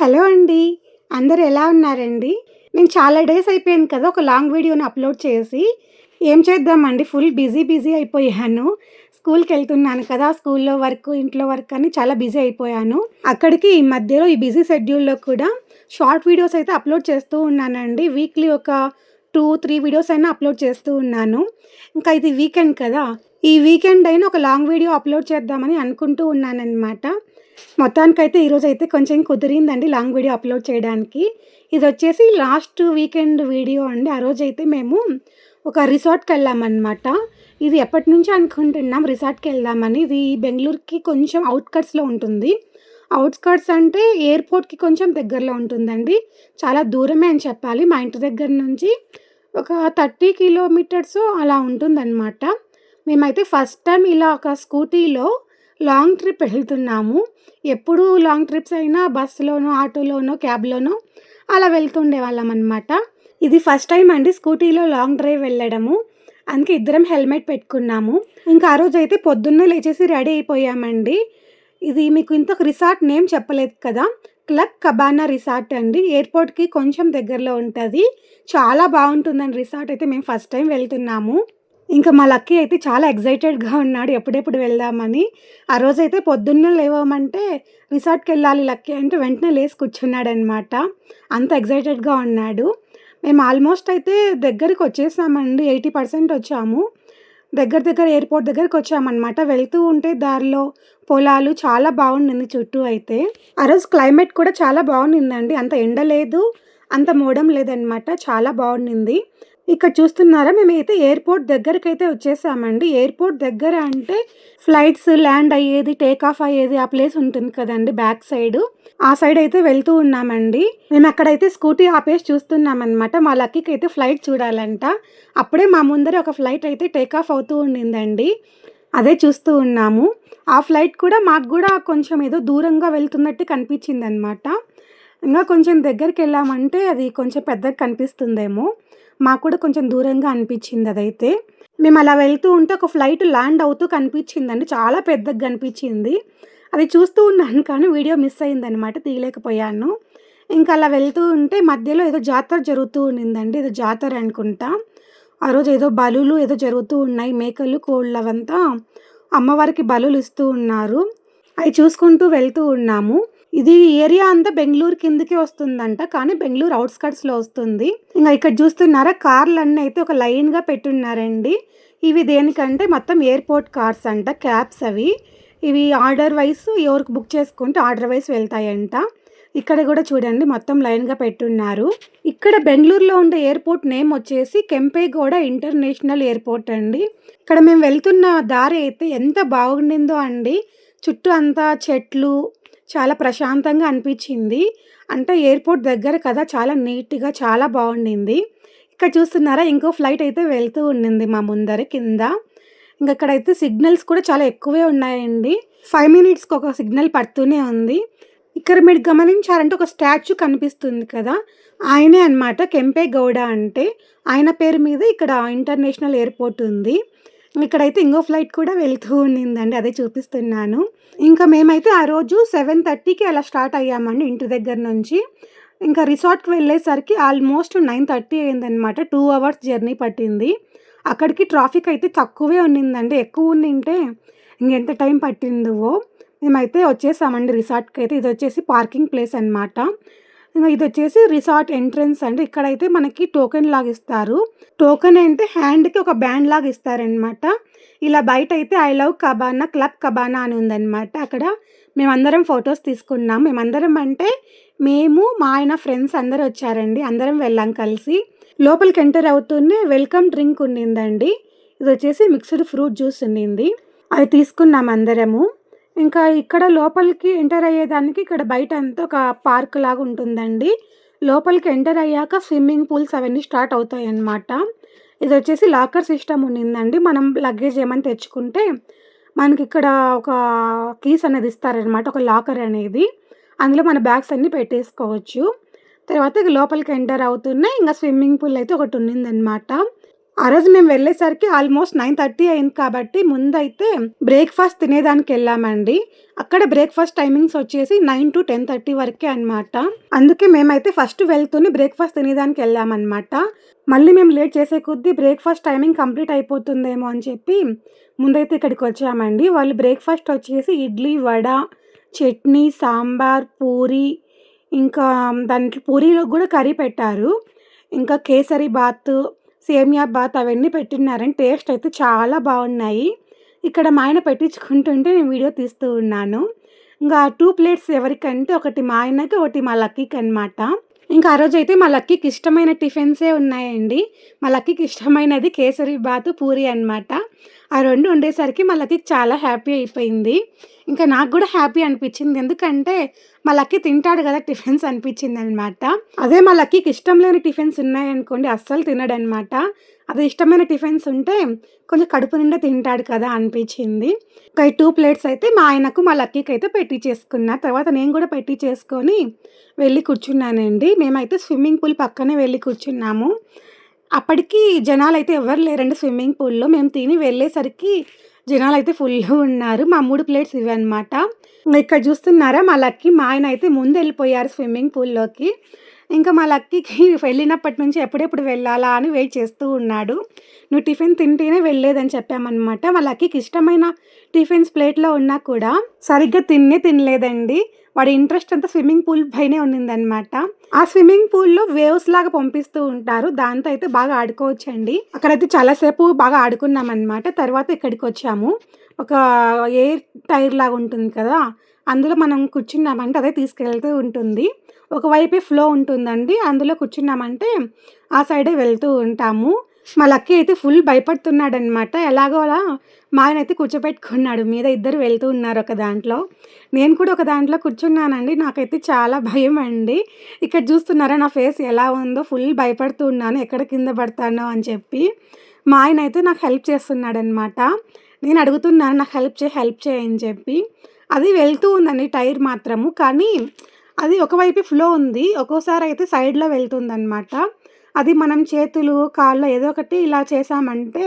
Hello అండి. అందరు ఎలా ఉన్నారండి? నేను చాలా డేస్ అయిపోయింది కదా ఒక లాంగ్ వీడియోని అప్లోడ్ చేసి. ఏం చేద్దామండి? ఫుల్ బిజీ బిజీ అయిపోయాను. స్కూల్కి వెళ్తున్నాను కదా స్కూల్లో వర్క్ ఇంట్లో వర్క్ అని చాలా బిజీ అయిపోయాను. అక్కడికి ఈ మధ్యలో ఈ బిజీ షెడ్యూల్లో కూడా షార్ట్ వీడియోస్ అయితే అప్లోడ్ చేస్తూ ఉన్నానండి. వీక్లీ ఒక టూ త్రీ వీడియోస్ అయినా అప్లోడ్ చేస్తూ ఉన్నాను. ఇంకా ఇది వీకెండ్ కదా. ఈ వీకెండ్ అయినా ఒక లాంగ్ వీడియో అప్లోడ్ చేద్దామని అనుకుంటూ ఉన్నానన్నమాట. మొత్తానికైతే ఈరోజు అయితే కొంచెం కుదిరిందండి లాంగ్ వీడియో అప్లోడ్ చేయడానికి. ఇది వచ్చేసి లాస్ట్ వీకెండ్ వీడియో అండి. ఆ రోజు అయితే మేము ఒక రిసార్ట్కి వెళ్ళామన్నమాట ఇది ఎప్పటి నుంచో అనుకుంటున్నాం రిసార్ట్కి వెళ్దామని ఇది బెంగళూరుకి కొంచెం అవుట్కట్స్లో ఉంటుంది. అవుట్స్కట్స్ అంటే ఎయిర్పోర్ట్కి కొంచెం దగ్గరలో ఉంటుందండి. చాలా దూరమే అని చెప్పాలి. మా ఇంటి దగ్గర నుంచి ఒక థర్టీ కిలోమీటర్స్ అలా ఉంటుందన్నమాట. మేమైతే ఫస్ట్ టైం ఇలా ఒక స్కూటీలో లాంగ్ ట్రిప్ వెళ్తున్నాము. ఎప్పుడు లాంగ్ ట్రిప్స్ అయినా బస్సులోనో ఆటోలోనో క్యాబ్లోనో అలా వెళ్తుండే వాళ్ళం అనమాట ఇది ఫస్ట్ టైం అండి స్కూటీలో లాంగ్ డ్రైవ్ వెళ్ళడము. అందుకే ఇద్దరం హెల్మెట్ పెట్టుకున్నాము. ఇంకా ఆ రోజు అయితే పొద్దున్నే లేచేసి రెడీ అయిపోయామండి. ఇది మీకు ఇంతకు రిసార్ట్ నేమ్ చెప్పలేదు కదా. క్లబ్ కబానా రిసార్ట్ అండి. ఎయిర్పోర్ట్కి కొంచెం దగ్గరలో ఉంటుంది. చాలా బాగుంటుందండి రిసార్ట్. అయితే మేము ఫస్ట్ టైం వెళ్తున్నాము. ఇంకా మా లక్కీ అయితే చాలా ఎగ్జైటెడ్గా ఉన్నాడు ఎప్పుడెప్పుడు వెళ్దామని. ఆ రోజైతే పొద్దున్నే లేవమంటే రిసార్ట్కి వెళ్ళాలి లక్కీ అంటే వెంటనే లేచి కూర్చున్నాడు అనమాట అంత ఎగ్జైటెడ్గా ఉన్నాడు. మేము ఆల్మోస్ట్ అయితే దగ్గరికి వచ్చేసామండి ఎయిటీ పర్సెంట్ వచ్చాము. దగ్గర దగ్గర ఎయిర్పోర్ట్ దగ్గరికి వచ్చామన్నమాట వెళ్తూ ఉంటే దారిలో పొలాలు చాలా బాగుండింది చుట్టూ అయితే. ఆ రోజు క్లైమేట్ కూడా చాలా బాగుండిందండి. అంత ఎండ లేదు అంత మోడం లేదనమాట. చాలా బాగుండింది. ఇక్కడ చూస్తున్నారా? మేమైతే ఎయిర్పోర్ట్ దగ్గరకైతే వచ్చేసామండి. ఎయిర్పోర్ట్ దగ్గర అంటే ఫ్లైట్స్ ల్యాండ్ అయ్యేది టేక్ ఆఫ్ అయ్యేది ఆ ప్లేస్ ఉంటుంది కదండి బ్యాక్ సైడ్. ఆ సైడ్ అయితే వెళ్తూ ఉన్నామండి. మేము అక్కడైతే స్కూటీ ఆపేసి చూస్తున్నాం అనమాట మా లక్కీకి అయితే ఫ్లైట్ చూడాలంట. అప్పుడే మా ముందర ఒక ఫ్లైట్ అయితే టేక్ ఆఫ్ అవుతూ ఉండిందండి. అదే చూస్తూ ఉన్నాము. ఆ ఫ్లైట్ కూడా మాకు కూడా కొంచెం ఏదో దూరంగా వెళ్తున్నట్టు కనిపించింది అనమాట ఇంకా కొంచెం దగ్గరికి వెళ్ళామంటే అది కొంచెం పెద్దగా కనిపిస్తుందేమో. మాకు కూడా కొంచెం దూరంగా అనిపించింది అదైతే. మేము అలా వెళ్తూ ఉంటే ఒక ఫ్లైట్ ల్యాండ్ అవుతూ కనిపించిందండి. చాలా పెద్దగా కనిపించింది. అది చూస్తూ ఉన్నాను కానీ వీడియో మిస్ అయిందనమాట తీయలేకపోయాను. ఇంకా అలా వెళ్తూ ఉంటే మధ్యలో ఏదో జాతర జరుగుతూ ఉండిందండి. ఏదో జాతర అనుకుంటా. ఆ రోజు ఏదో బలులు ఏదో జరుగుతూ ఉన్నాయి మేకలు కోళ్ళు అవంతా అమ్మవారికి బలులు ఇస్తూ ఉన్నారు. అవి చూసుకుంటూ వెళ్తూ ఉన్నాము. ఇది ఏరియా అంతా బెంగళూరు కిందకి వస్తుందంట కానీ బెంగళూరు అవుట్స్కట్స్లో వస్తుంది. ఇంకా ఇక్కడ చూస్తున్నారా కార్లు అన్నీ అయితే ఒక లైన్గా పెట్టున్నారండి. ఇవి దేనికంటే మొత్తం ఎయిర్పోర్ట్ కార్స్ అంట క్యాబ్స్ అవి. ఇవి ఆర్డర్ వైస్ ఎవరికి బుక్ చేసుకుంటే ఆర్డర్ వైస్ వెళ్తాయంట. ఇక్కడ కూడా చూడండి మొత్తం లైన్గా పెట్టున్నారు. ఇక్కడ బెంగళూరులో ఉండే ఎయిర్పోర్ట్ నేమ్ వచ్చేసి కెంపేగౌడ ఇంటర్నేషనల్ ఎయిర్పోర్ట్ అండి. ఇక్కడ మేము వెళ్తున్న దారి అయితే ఎంత బాగుండిందో అండి. చుట్టూ అంతా చెట్లు చాలా ప్రశాంతంగా అనిపించింది. అంటే ఎయిర్పోర్ట్ దగ్గర కదా చాలా నీట్గా చాలా బాగుండింది. ఇక్కడ చూస్తున్నారా ఇంకో ఫ్లైట్ అయితే వెళ్తూ ఉండింది మా ముందర కింద. ఇంకా ఇక్కడైతే సిగ్నల్స్ కూడా చాలా ఎక్కువే ఉన్నాయండి. ఫైవ్ మినిట్స్కి ఒక సిగ్నల్ పడుతూనే ఉంది. ఇక్కడ మీరు గమనించారంటే ఒక స్టాచ్యూ కనిపిస్తుంది కదా ఆయనే అనమాట కెంపే గౌడ అంటే. ఆయన పేరు మీద ఇక్కడ ఇంటర్నేషనల్ ఎయిర్పోర్ట్ ఉంది. ఇక్కడైతే ఇంకో ఫ్లైట్ కూడా వెళ్తూ ఉండిందండి అదే చూపిస్తున్నాను. ఇంకా మేమైతే ఆ రోజు సెవెన్ థర్టీకి అలా స్టార్ట్ అయ్యామండి ఇంటి దగ్గర నుంచి. ఇంకా రిసార్ట్కి వెళ్ళేసరికి ఆల్మోస్ట్ నైన్ థర్టీ అయిందనమాట టూ అవర్స్ జర్నీ పట్టింది. అక్కడికి ట్రాఫిక్ అయితే తక్కువే ఉన్నిందండి. ఎక్కువ ఉండింటే ఇంకెంత టైం పట్టిందో మేమైతే వచ్చేసామండి రిసార్ట్కి అయితే. ఇది వచ్చేసి పార్కింగ్ ప్లేస్ అనమాట ఇంకా ఇది వచ్చేసి రిసార్ట్ ఎంట్రన్స్ అండి. ఇక్కడైతే మనకి టోకెన్ లాగా ఇస్తారు. టోకెన్ అంటే హ్యాండ్కి ఒక బ్యాండ్ లాగా ఇస్తారనమాట ఇలా బయట అయితే I love cabana club cabana అని ఉందన్నమాట. అక్కడ మేమందరం ఫొటోస్ తీసుకున్నాం. మేమందరం అంటే మేము మా ఆయన ఫ్రెండ్స్ అందరు వచ్చారండి. అందరం వెళ్ళాం కలిసి. లోపలికి ఎంటర్ అవుతూనే వెల్కమ్ డ్రింక్ ఉండిందండి. ఇది వచ్చేసి మిక్స్డ్ ఫ్రూట్ జ్యూస్ ఉండింది. అది తీసుకున్నాం అందరము. ఇంకా ఇక్కడ లోపలికి ఎంటర్ అయ్యేదానికి ఇక్కడ బయట అంతా ఒక పార్క్ లాగా ఉంటుందండి. లోపలికి ఎంటర్ అయ్యాక స్విమ్మింగ్ పూల్స్ అవన్నీ స్టార్ట్ అవుతాయి అన్నమాట ఇది వచ్చేసి లాకర్ సిస్టమ్ ఉన్నిందండి. మనం లగేజ్ ఏమైనా తెచ్చుకుంటే మనకి ఇక్కడ ఒక కీస్ అనేది ఇస్తారనమాట ఒక లాకర్ అనేది. అందులో మన బ్యాగ్స్ అన్నీ పెట్టేసుకోవచ్చు. తర్వాత ఇక లోపలికి ఎంటర్ అవుతున్నాయి ఇంకా స్విమ్మింగ్ పూల్ అయితే ఒకటి ఉన్నిందనమాట ఆ రోజు మేము వెళ్ళేసరికి ఆల్మోస్ట్ నైన్ థర్టీ అయింది కాబట్టి ముందైతే బ్రేక్ఫాస్ట్ తినేదానికి వెళ్ళామండి. అక్కడ బ్రేక్ఫాస్ట్ టైమింగ్స్ వచ్చేసి నైన్ టు టెన్ థర్టీ వరకే అనమాట అందుకే మేమైతే ఫస్ట్ వెళ్తూనే బ్రేక్ఫాస్ట్ తినేదానికి వెళ్ళామన్నమాట. మళ్ళీ మేము లేట్ చేసే కొద్దీ బ్రేక్ఫాస్ట్ టైమింగ్ కంప్లీట్ అయిపోతుందేమో అని చెప్పి ముందైతే ఇక్కడికి వచ్చామండి. వాళ్ళు బ్రేక్ఫాస్ట్ వచ్చేసి ఇడ్లీ వడ చట్నీ సాంబార్ పూరి ఇంకా దాంట్లో పూరీలో కూడా కర్రీ పెట్టారు. ఇంకా కేసరి బాత్ సేమియా బాత్ అవన్నీ పెట్టినారని టేస్ట్ అయితే చాలా బాగున్నాయి. ఇక్కడ మా ఆయన పెట్టించుకుంటుంటే నేను వీడియో తీస్తూ ఉన్నాను. ఇంకా టూ ప్లేట్స్ ఎవరికంటే ఒకటి మా ఆయనకి ఒకటి మా లక్కీకి అనమాట ఇంకా ఆ రోజు అయితే మా లక్కీకి ఇష్టమైన టిఫిన్సే ఉన్నాయండి. మా లక్కీకి ఇష్టమైనది కేసరి బాత్ పూరి అనమాట ఆ రెండు ఉండేసరికి మళ్ళకి చాలా హ్యాపీ అయిపోయింది. ఇంకా నాకు కూడా హ్యాపీ అనిపించింది. ఎందుకంటే మళ్ళకి తింటాడు కదా టిఫిన్స్ అనిపించింది అనమాట అదే మళ్ళకి ఇష్టం లేని టిఫిన్స్ ఉన్నాయనుకోండి అస్సలు తినడనమాట. అది ఇష్టమైన టిఫిన్స్ ఉంటే కొంచెం కడుపు నిండా తింటాడు కదా అనిపించింది. ఒక టూ ప్లేట్స్ అయితే మా ఆయనకు మా లక్కీకి అయితే పెట్టి చేసుకున్నా. తర్వాత నేను కూడా పెట్టి చేసుకొని వెళ్ళి కూర్చున్నానండి. మేమైతే స్విమ్మింగ్ పూల్ పక్కనే వెళ్ళి కూర్చున్నాము. అప్పటికి జనాలు అయితే ఎవరు లేరండి స్విమ్మింగ్ పూల్లో. మేము తిని వెళ్ళేసరికి జనాలు అయితే ఫుల్ ఉన్నారు. మా మూడు ప్లేట్స్ ఇవి అనమాట ఇక్కడ చూస్తున్నారా? మా లక్కీ మా ఆయన అయితే ముందు వెళ్ళిపోయారు స్విమ్మింగ్ పూల్లోకి. ఇంకా మా లక్కీకి వెళ్ళినప్పటి నుంచి ఎప్పుడెప్పుడు వెళ్ళాలా అని వెయిట్ చేస్తూ ఉన్నాడు. నువ్వు టిఫిన్ తింటేనే వెళ్ళలేదని చెప్పామన్నమాట. మా లక్కీకి ఇష్టమైన టిఫిన్స్ ప్లేట్లో ఉన్నా కూడా సరిగ్గా తిన్నే తినలేదండి. వాడి ఇంట్రెస్ట్ అంతా స్విమ్మింగ్ పూల్ పైనే ఉన్నిందనమాట ఆ స్విమ్మింగ్ పూల్లో వేవ్స్ లాగా పంపిస్తూ ఉంటారు. దాంతో అయితే బాగా ఆడుకోవచ్చండి. అక్కడైతే చాలాసేపు బాగా ఆడుకున్నాం అనమాట తర్వాత ఇక్కడికి వచ్చాము. ఒక ఎయిర్ టైర్ లాగా ఉంటుంది కదా అందులో మనం కూర్చున్నామంటే అదే తీసుకెళ్తూ ఉంటుంది. ఒకవైపే ఫ్లో ఉంటుందండి. అందులో కూర్చున్నామంటే ఆ సైడే వెళ్తూ ఉంటాము. మా లక్కీ అయితే ఫుల్ భయపడుతున్నాడనమాట ఎలాగో అలా మా ఆయన అయితే కూర్చోపెట్టుకున్నాడు మీద ఇద్దరు వెళ్తూ ఉన్నారు ఒక దాంట్లో. నేను కూడా ఒక దాంట్లో కూర్చున్నానండి. నాకైతే చాలా భయం అండి. ఇక్కడ చూస్తున్నారా నా ఫేస్ ఎలా ఉందో ఫుల్ భయపడుతూ ఉన్నాను. ఎక్కడ కింద పడతానో అని చెప్పి మా ఆయన అయితే నాకు హెల్ప్ చేస్తున్నాడనమాట నేను అడుగుతున్నాను నాకు హెల్ప్ చేయి హెల్ప్ చేయని చెప్పి. అది వెళ్తూ ఉందండి టైర్ మాత్రము. కానీ అది ఒకవైపు ఫ్లో ఉంది. ఒక్కోసారి అయితే సైడ్లో వెళ్తుందనమాట అది మనం చేతులు కాళ్ళు ఏదో ఒకటి ఇలా చేసామంటే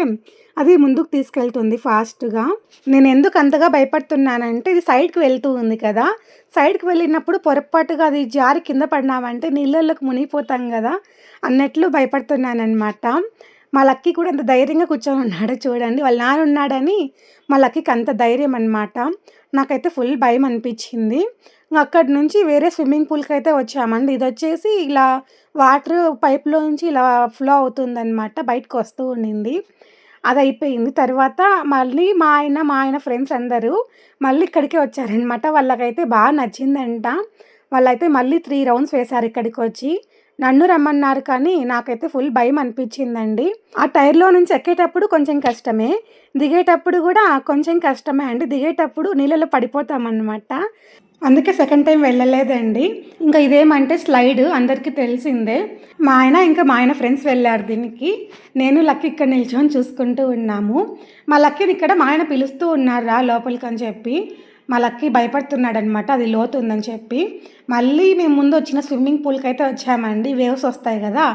అది ముందుకు తీసుకెళ్తుంది ఫాస్ట్గా. నేను ఎందుకు అంతగా భయపడుతున్నానంటే ఇది సైడ్కి వెళ్తూ ఉంది కదా. సైడ్కి వెళ్ళినప్పుడు పొరపాటుగా అది జారి కింద పడినామంటే నీళ్ళలోకి మునిగిపోతాం కదా అన్నట్లు భయపడుతున్నానమాట మా లక్కీ కూడా అంత ధైర్యంగా కూర్చొని ఉన్నాడు చూడండి. వాళ్ళ నాన్న ఉన్నాడని మా లక్కీకి అంత ధైర్యం అనమాట నాకైతే ఫుల్ భయం అనిపించింది అక్కడి నుంచి వేరే స్విమ్మింగ్ పూల్కి అయితే వచ్చామండి. ఇది వచ్చేసి ఇలా వాటర్ పైప్లో నుంచి ఇలా ఫ్లో అవుతుందన్నమాట బయటకు వస్తూ ఉండింది. అది అయిపోయింది తర్వాత మళ్ళీ మా ఆయన మా ఆయన ఫ్రెండ్స్ అందరూ మళ్ళీ ఇక్కడికే వచ్చారనమాట వాళ్ళకైతే బాగా నచ్చిందంట. వాళ్ళైతే మళ్ళీ త్రీ రౌండ్స్ వేశారు ఇక్కడికి వచ్చి నన్ను రమ్మన్నారు కానీ నాకైతే ఫుల్ భయం అనిపించిందండి. ఆ టైర్లో నుంచి ఎక్కేటప్పుడు కొంచెం కష్టమే. దిగేటప్పుడు కూడా కొంచెం కష్టమే అండి. దిగేటప్పుడు నీళ్ళలో పడిపోతామన్నమాట. అందుకే సెకండ్ టైం వెళ్ళలేదండి. ఇంకా ఇదేమంటే స్లైడ్ అందరికీ తెలిసిందే. మా ఆయన ఇంకా మా ఆయన ఫ్రెండ్స్ వెళ్ళారు దీనికి. నేను లక్కీ ఇక్కడ నిల్చొని చూసుకుంటూ ఉన్నాము. మా లక్కీని ఇక్కడ మా ఆయన పిలుస్తూ ఉన్నారు రా లోపలికి అని చెప్పి. మా లక్కీ భయపడుతున్నాడనమాట అది లోతు ఉందని చెప్పి. మళ్ళీ మేము ముందు వచ్చిన స్విమ్మింగ్ పూల్కి అయితే వచ్చామండి వేవ్స్ వస్తాయి కదా.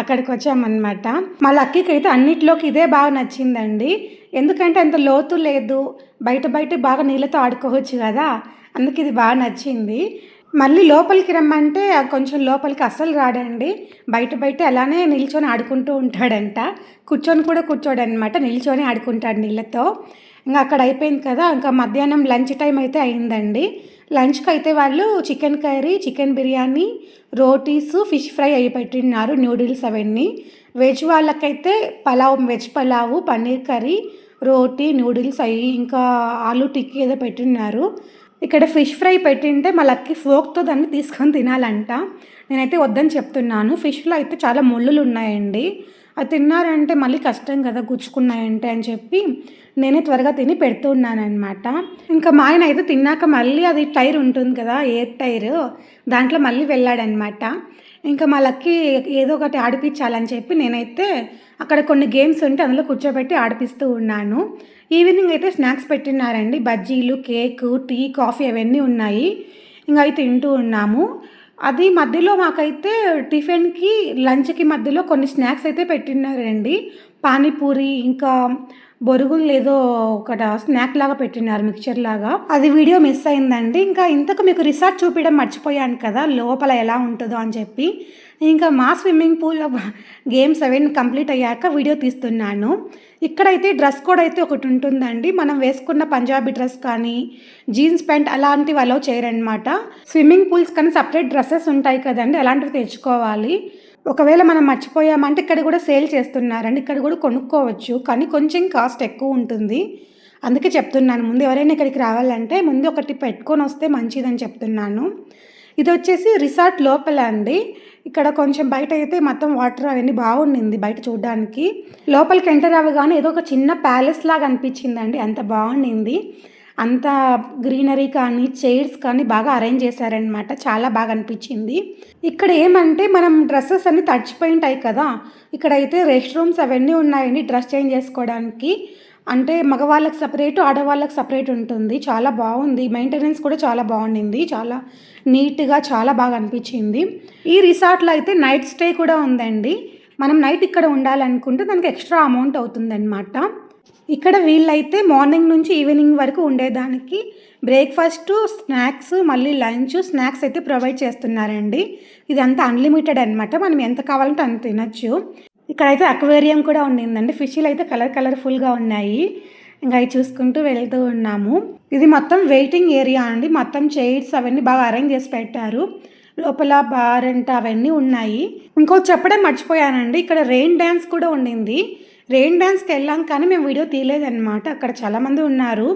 అక్కడికి వచ్చామన్నమాట మా లక్కీకి అయితే అన్నిట్లోకి ఇదే బాగా నచ్చిందండి. ఎందుకంటే అంత లోతు లేదు. బయట బయట బాగా నీళ్ళతో ఆడుకోవచ్చు కదా. అందుకే ఇది బాగా నచ్చింది. మళ్ళీ లోపలికి రమ్మంటే కొంచెం లోపలికి అస్సలు రాడండి. బయట బయట అలానే నిల్చొని ఆడుకుంటూ ఉంటాడంట. కూర్చొని కూడా కూర్చోడనమాట నిల్చొని ఆడుకుంటాడు నీళ్ళతో. ఇంకా అక్కడ అయిపోయింది కదా. ఇంకా మధ్యాహ్నం లంచ్ టైం అయితే అయిందండి. లంచ్కి అయితే వాళ్ళు chicken curry chicken biryani rotis fish fry అయ్యి పెట్టినారు న్యూడిల్స్ అవన్నీ. వెజ్ వాళ్ళకైతే pulao veg pulao paneer curry roti noodles అవి ఇంకా ఆలు టిక్కీ ఏదో పెట్టిన్నారు. ఇక్కడ ఫిష్ ఫ్రై పెట్టింటే మా లక్కీ ఫోక్తో దాన్ని తీసుకొని తినాలంట. నేనైతే వద్దని చెప్తున్నాను. ఫిష్లో అయితే చాలా ముళ్ళులు ఉన్నాయండి అది తిన్నారంటే మళ్ళీ కష్టం కదా గుచ్చుకున్నాయంటే అని చెప్పి నేనే త్వరగా తిని పెడుతున్నానమాట ఇంకా మా ఆయన అయితే తిన్నాక మళ్ళీ అది టైర్ ఉంటుంది కదా ఎయిర్ టైర్ దాంట్లో మళ్ళీ వెళ్ళాడనమాట ఇంకా మా లక్కి ఏదో ఒకటి ఆడిపించాలని చెప్పి నేనైతే అక్కడ కొన్ని గేమ్స్ ఉంటే అందులో కూర్చోబెట్టి ఆడిపిస్తూ ఉన్నాను. ఈవినింగ్ అయితే స్నాక్స్ పెట్టినారండి. బజ్జీలు కేక్ టీ కాఫీ అవన్నీ ఉన్నాయి. ఇంకా అవి తింటూ ఉన్నాము. అది మధ్యలో మాకైతే టిఫిన్‌కి, లంచ్‌కి మధ్యలో కొన్ని స్నాక్స్ అయితే పెట్టినారండి. పానీపూరి ఇంకా బొరుగులు ఏదో ఒకట స్నాక్ లాగా పెట్టినారు మిక్చర్ లాగా. అది వీడియో మిస్ అయిందండి. ఇంకా ఇంతకు మీకు రిసార్ట్ చూపించడం మర్చిపోయాను కదా! లోపల ఎలా ఉంటుందో అని చెప్పి. ఇంకా మా స్విమ్మింగ్ పూల్ గేమ్స్ అవన్నీ కంప్లీట్ అయ్యాక వీడియో తీస్తున్నాను. ఇక్కడైతే డ్రెస్ కోడ్ అయితే ఒకటి ఉంటుందండి. మనం వేసుకున్న పంజాబీ డ్రెస్ కానీ, జీన్స్ ప్యాంట్ అలాంటివి అలౌ చేయరనమాట. స్విమ్మింగ్ పూల్స్ కానీ సపరేట్ డ్రెస్సెస్ ఉంటాయి కదండి అలాంటివి తెచ్చుకోవాలి. ఒకవేళ మనం మర్చిపోయామంటే ఇక్కడ కూడా సేల్ చేస్తున్నారండి. ఇక్కడ కూడా కొనుక్కోవచ్చు. కానీ కొంచెం కాస్ట్ ఎక్కువ ఉంటుంది. అందుకే చెప్తున్నాను. ముందు ఎవరైనా ఇక్కడికి రావాలంటే ముందు ఒకటి పెట్టుకొని వస్తే మంచిదని చెప్తున్నాను. ఇది వచ్చేసి రిసార్ట్ లోపల అండి. ఇక్కడ కొంచెం బయట అయితే మొత్తం వాటర్ అవన్నీ బాగుండింది బయట చూడడానికి లోపలికి ఎంటర్ అవ్వగానే ఏదో ఒక చిన్న ప్యాలెస్ లాగా అనిపించిందండి. అంత బాగుండింది. అంతా గ్రీనరీ కానీ, చైర్స్ కానీ బాగా అరేంజ్ చేశారనమాట. చాలా బాగా అనిపించింది. ఇక్కడ ఏమంటే మనం డ్రెస్సెస్ అన్నీ తడిచిపోయి ఉంటాయి కదా! ఇక్కడైతే రెస్ట్ రూమ్స్ అవన్నీ ఉన్నాయండి డ్రెస్ చేంజ్ చేసుకోవడానికి. అంటే మగవాళ్ళకి సెపరేటు, ఆడవాళ్ళకి సపరేట్ ఉంటుంది. చాలా బాగుంది. మెయింటెనెన్స్ కూడా చాలా బాగుండింది. చాలా నీట్‌గా చాలా బాగా అనిపించింది. ఈ రిసార్ట్‌లో అయితే నైట్ స్టే కూడా ఉందండి. మనం నైట్ ఇక్కడ ఉండాలనుకుంటే దానికి ఎక్స్‌ట్రా అమౌంట్ అవుతుందనమాట. ఇక్కడ వీళ్ళైతే మార్నింగ్ నుంచి ఈవినింగ్ వరకు ఉండేదానికి బ్రేక్ఫాస్ట్ స్నాక్స్, మళ్ళీ లంచ్, స్నాక్స్ అయితే ప్రొవైడ్ చేస్తున్నారండి. ఇదంతా అన్‌లిమిటెడ్ అనమాట. మనం ఎంత కావాలంటే అంత తినొచ్చు. ఇక్కడైతే అక్వేరియం కూడా ఉండిందండి. ఫిష్‌లు అయితే కలర్ కలర్‌ఫుల్‌గా ఉన్నాయి. ఇంకా అవి చూసుకుంటూ వెళ్తూ ఉన్నాము. ఇది మొత్తం వెయిటింగ్ ఏరియా అండి. మొత్తం చైర్స్ అవన్నీ బాగా అరేంజ్ చేసి పెట్టారు. లోపల బార్ అంట అవన్నీ ఉన్నాయి. ఇంకోటి చెప్పడం మర్చిపోయానండి. ఇక్కడ రెయిన్ డ్యాన్స్ కూడా ఉండింది. రెయిన్ డాన్స్‌కి వెళ్ళాం కానీ మేము వీడియో తీయలేదనమాట. అక్కడ చాలామంది ఉన్నారు.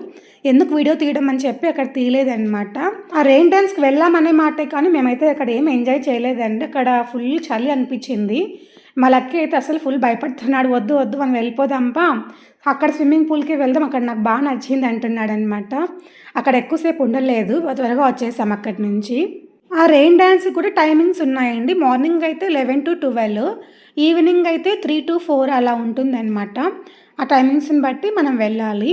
ఎందుకు వీడియో తీయడం అని చెప్పి అక్కడ తీయలేదనమాట. ఆ రెయిన్ డాన్స్‌కి వెళ్ళామనే మాటే కానీ మేమైతే అక్కడ ఏం ఎంజాయ్ చేయలేదండి. అక్కడ ఫుల్ చలి అనిపించింది. మా లక్కీ అయితే అసలు ఫుల్ భయపడుతున్నాడు. వద్దు వద్దు మనం వెళ్ళిపోదాంపా. అక్కడ స్విమ్మింగ్ పూల్‌కే వెళ్దాం. అక్కడ నాకు బాగా నచ్చింది అంటున్నాడనమాట. అక్కడ ఎక్కువసేపు ఉండలేదు. త్వరగా వచ్చేసాం అక్కడి నుంచి. ఆ రెయిన్ డ్యాన్స్ కూడా టైమింగ్స్ ఉన్నాయండి. మార్నింగ్ అయితే 11-12 ఈవినింగ్ అయితే 3-4 అలా ఉంటుందనమాట. ఆ టైమింగ్స్‌ని బట్టి మనం వెళ్ళాలి.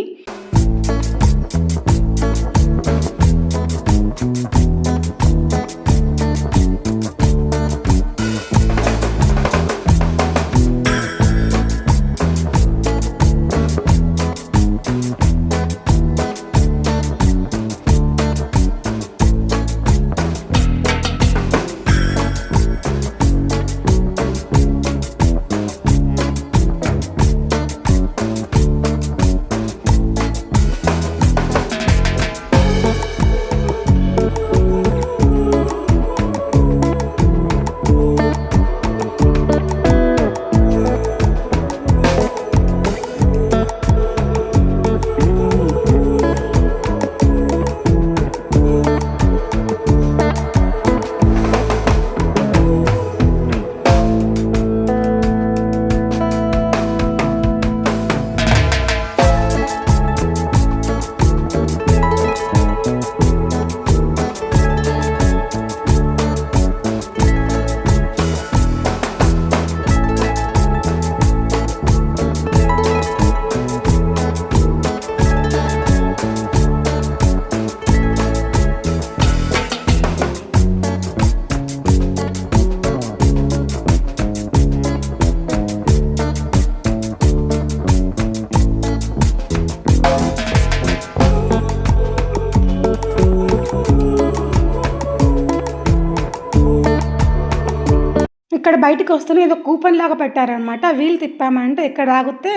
బయటకు వస్తూనే ఏదో కూపన్ లాగా పెట్టారనమాట. వీలు తిప్పామంటే ఇక్కడ ఆగితే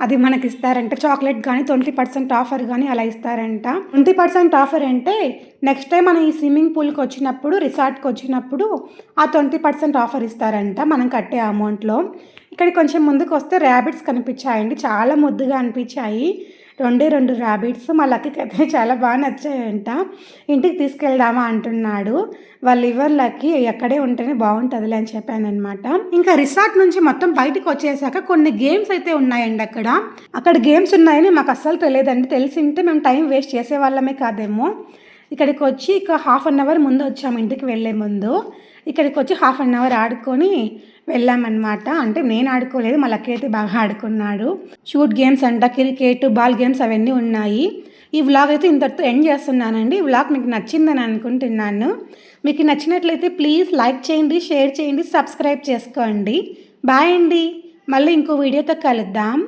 అది మనకి ఇస్తారంట. చాక్లెట్ కానీ ట్వంటీ పర్సెంట్ ఆఫర్ కానీ అలా ఇస్తారంట. 20% ఆఫర్ అంటే నెక్స్ట్ టైం మనం ఈ స్విమ్మింగ్ పూల్‌కి వచ్చినప్పుడు, రిసార్ట్‌కి వచ్చినప్పుడు ఆ 20% ఆఫర్ ఇస్తారంట మనం కట్టే అమౌంట్‌లో. ఇక్కడ కొంచెం ముందుకొస్తే ర్యాబిట్స్ కనిపించాయండి. చాలా ముద్దుగా అనిపించాయి. రెండే రెండు ర్యాబిట్స్ మా లక్కీకి అయితే చాలా బాగా నచ్చాయంట. ఇంటికి తీసుకెళ్దామా అంటున్నాడు. వాళ్ళ లివర్ లక్కీ అక్కడే ఉంటేనే బాగుంటుందిలే అని చెప్పాననమాట. ఇంకా రిసార్ట్ నుంచి మొత్తం బయటికి వచ్చేసాక కొన్ని గేమ్స్ అయితే ఉన్నాయండి అక్కడ. అక్కడ గేమ్స్ ఉన్నాయని మాకు అస్సలు తెలియదండి. తెలిసుంటే మేము టైం వేస్ట్ చేసే వాళ్ళమే కాదేమో. ఇక్కడికి వచ్చి ఇక హాఫ్ అన్ అవర్ ముందు వచ్చాము ఇంటికి వెళ్ళే ముందు. ఇక్కడికి వచ్చి హాఫ్ అన్ అవర్ ఆడుకొని వెళ్ళామన్నమాట అంటే నేను ఆడుకోలేదు. మా లక్కీ అయితే బాగా ఆడుకున్నాడు. షూట్ గేమ్స్ అంట, క్రికెట్, బాల్ గేమ్స్ అవన్నీ ఉన్నాయి. ఈ వ్లాగ్ అయితే ఇంతటితో ఎండ్ చేస్తున్నానండి. ఈ వ్లాగ్ మీకు నచ్చిందని అనుకుంటున్నాను. మీకు నచ్చినట్లయితే ప్లీజ్ లైక్ చేయండి షేర్ చేయండి సబ్స్క్రైబ్ చేసుకోండి బాయ్ అండి మళ్ళీ ఇంకో వీడియోతో కలుద్దాం